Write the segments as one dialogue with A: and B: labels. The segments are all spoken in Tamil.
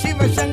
A: ಶಿವ ಶಂಕರ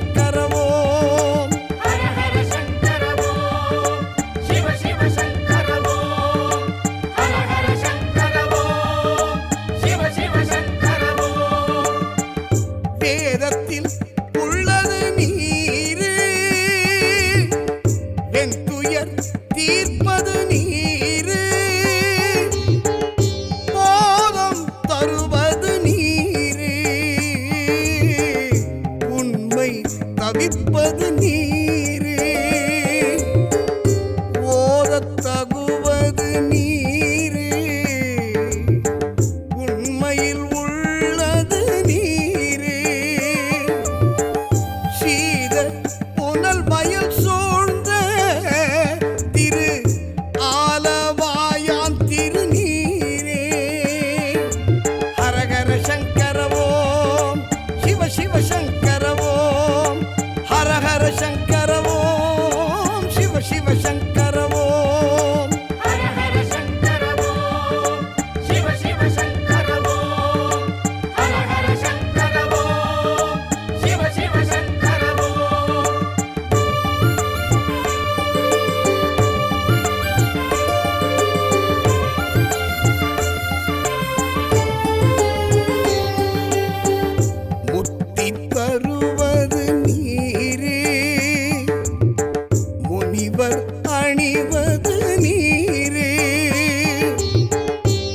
A: அணிவது நீரே.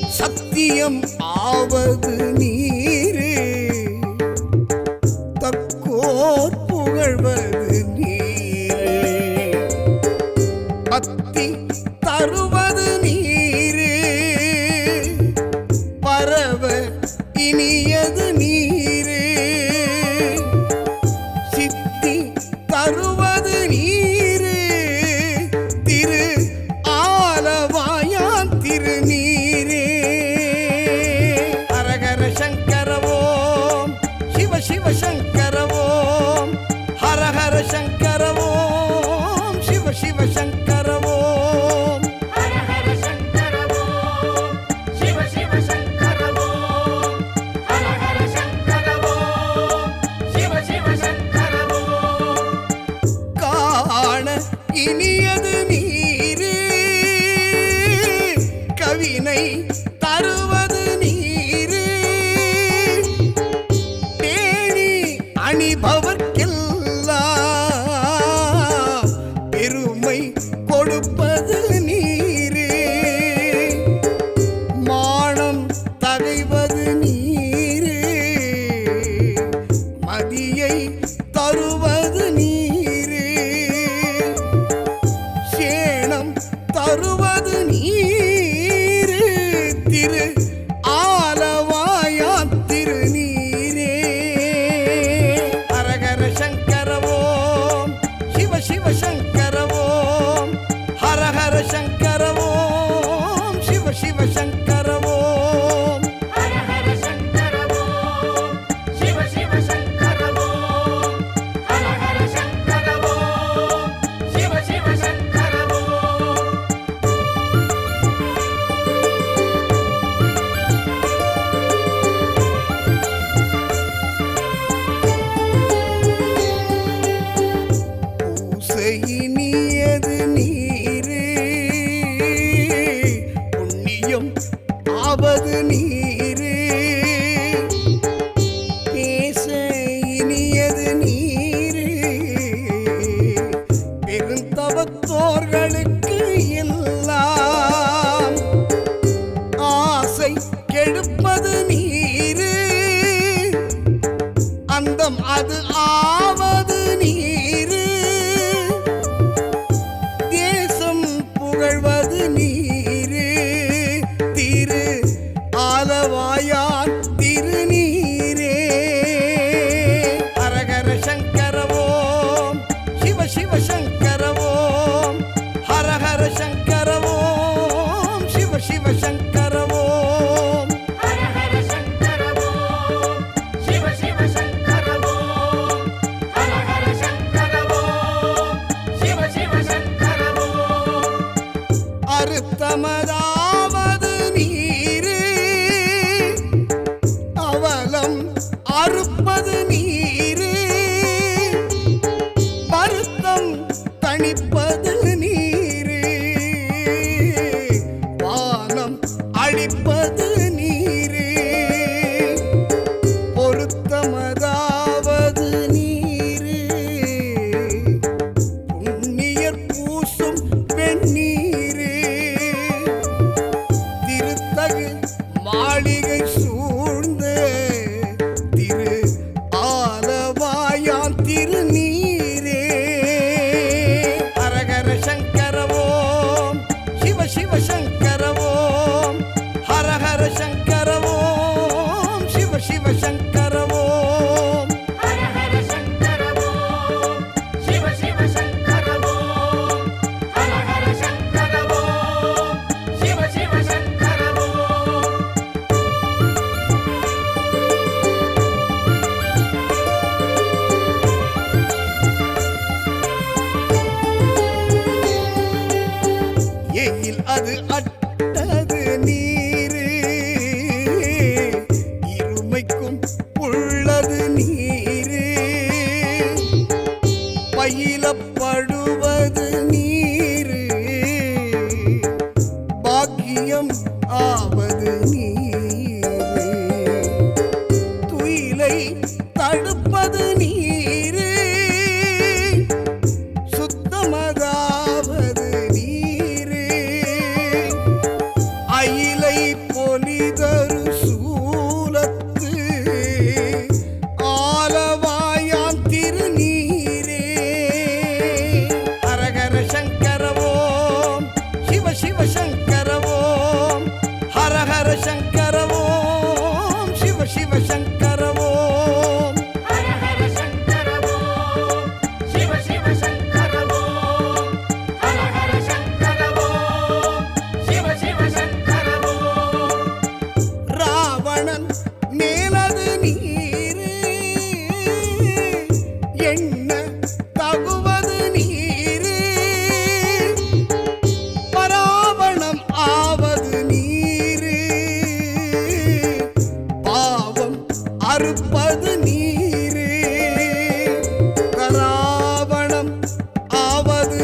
A: சத்தியம் ஆவது நீ.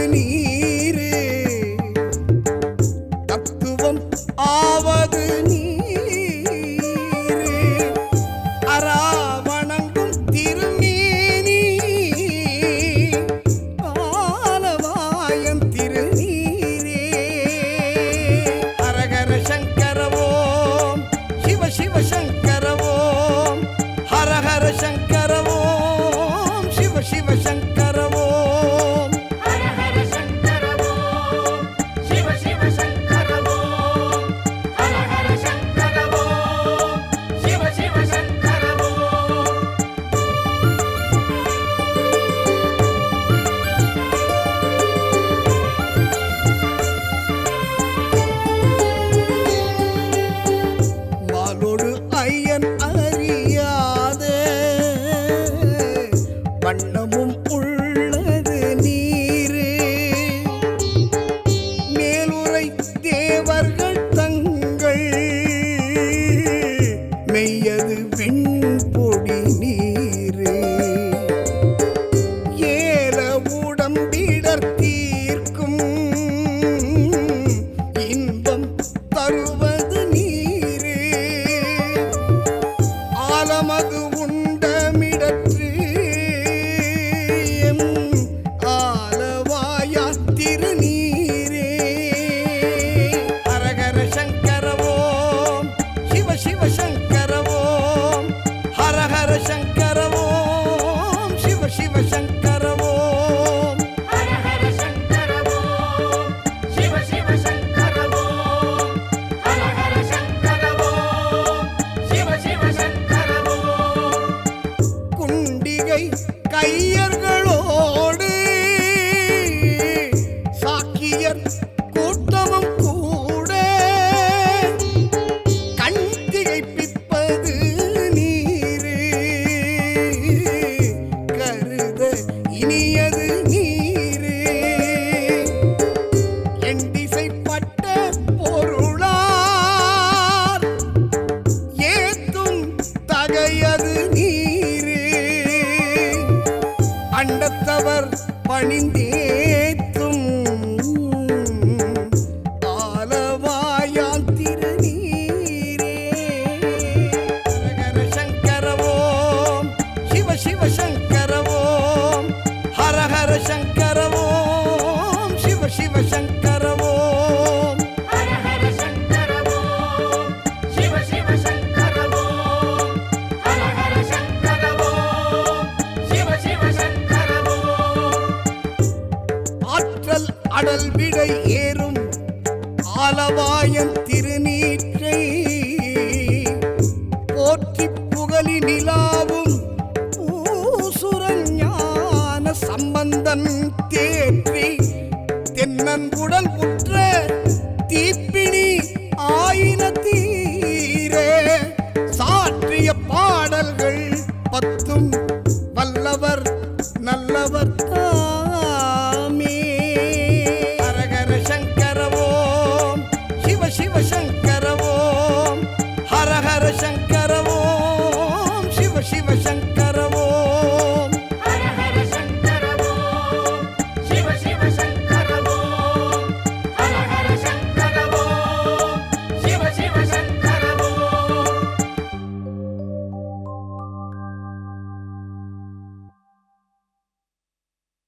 A: நீரே. தத்துவம் ஆவது நீரே. அராவணங்கும் திருமேனி ஆலவாயம் திருநீரே. ஹரஹர சங்கரவோம் சிவ சிவ சங்கரவோம் ஹரஹர சங்கரவோம் சிவ சிவ கூட்டமும் கூட. கண் திகைப்பிப்பது நீரு. கருத இனியது நீரு. என் திசைப்பட்ட பொருளார் ஏத்தும் தகையது நீரு. பணிந்தே ஆடல் விடை ஏறும் ஆலவாயன் திருநீற்றை. போற்றி புகழி நிலாவும் சுரஞான சம்பந்தன் தேற்றி தென்னன் உடல் உற்ற